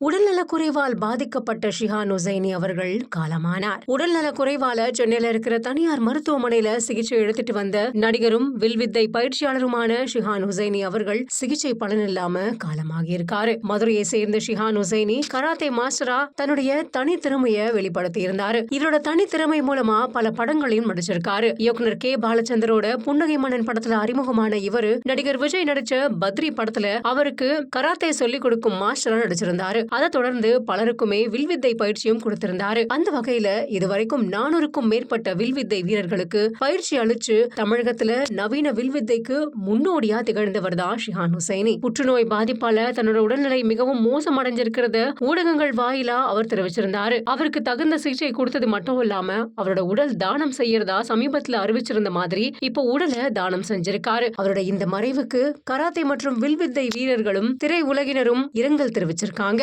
உடல்நலக்குறைவால் பாதிக்கப்பட்ட ஷிஹான் ஹுசைனி அவர்கள் காலமானார். உடல்நலக்குறைவால சென்னையில இருக்கிற தனியார் மருத்துவமனையில சிகிச்சை எடுத்துட்டு வந்த நடிகரும் வில்வித்தை பயிற்சியாளருமான ஷிஹான் ஹுசைனி அவர்கள் சிகிச்சை பலனில்லாம காலமாகி இருக்காரு மதுரையை சேர்ந்த ஷிஹான் ஹுசைனி கராத்தே மாஸ்டரா தன்னுடைய தனித்திறமைய வெளிப்படுத்தி இருந்தாரு இவரோட தனித்திறமை மூலமா பல படங்களையும் நடிச்சிருக்காரு. இயக்குனர் கே. பாலச்சந்தரோட புன்னகை மன்னன் படத்துல அறிமுகமான இவரு நடிகர் விஜய் நடிச்ச பத்ரி படத்துல அவருக்கு கராத்தே சொல்லிக் கொடுக்கும் மாஸ்டரா நடிச்சிருந்தாரு. அதை தொடர்ந்து பலருக்குமே வில்வித்தை பயிற்சியும் கொடுத்திருந்தாரு. அந்த வகையில இதுவரைக்கும் நானூறுக்கும் மேற்பட்ட வில்வித்தை வீரர்களுக்கு பயிற்சி அளிச்சு தமிழகத்துல நவீன வில்வித்தைக்கு முன்னோடியா திகழ்ந்தவர் தான் ஷிஹான் ஹுசைனி. புற்றுநோய் பாதிப்பால தன்னோட உடல்நிலை மிகவும் மோசமடைஞ்சிருக்கிறத ஊடகங்கள் வாயிலா அவர் தெரிவிச்சிருந்தாரு. அவருக்கு தகுந்த சிகிச்சை கொடுத்தது மட்டும் இல்லாம அவரோட உடல் தானம் செய்யறதா சமீபத்துல அறிவிச்சிருந்த மாதிரி இப்போ உடலை தானம் செஞ்சிருக்காரு. அவரோட இந்த மறைவுக்கு கராத்தே மற்றும் வில்வித்தை வீரர்களும் திரை உலகினரும் இரங்கல் தெரிவிச்சிருக்காங்க.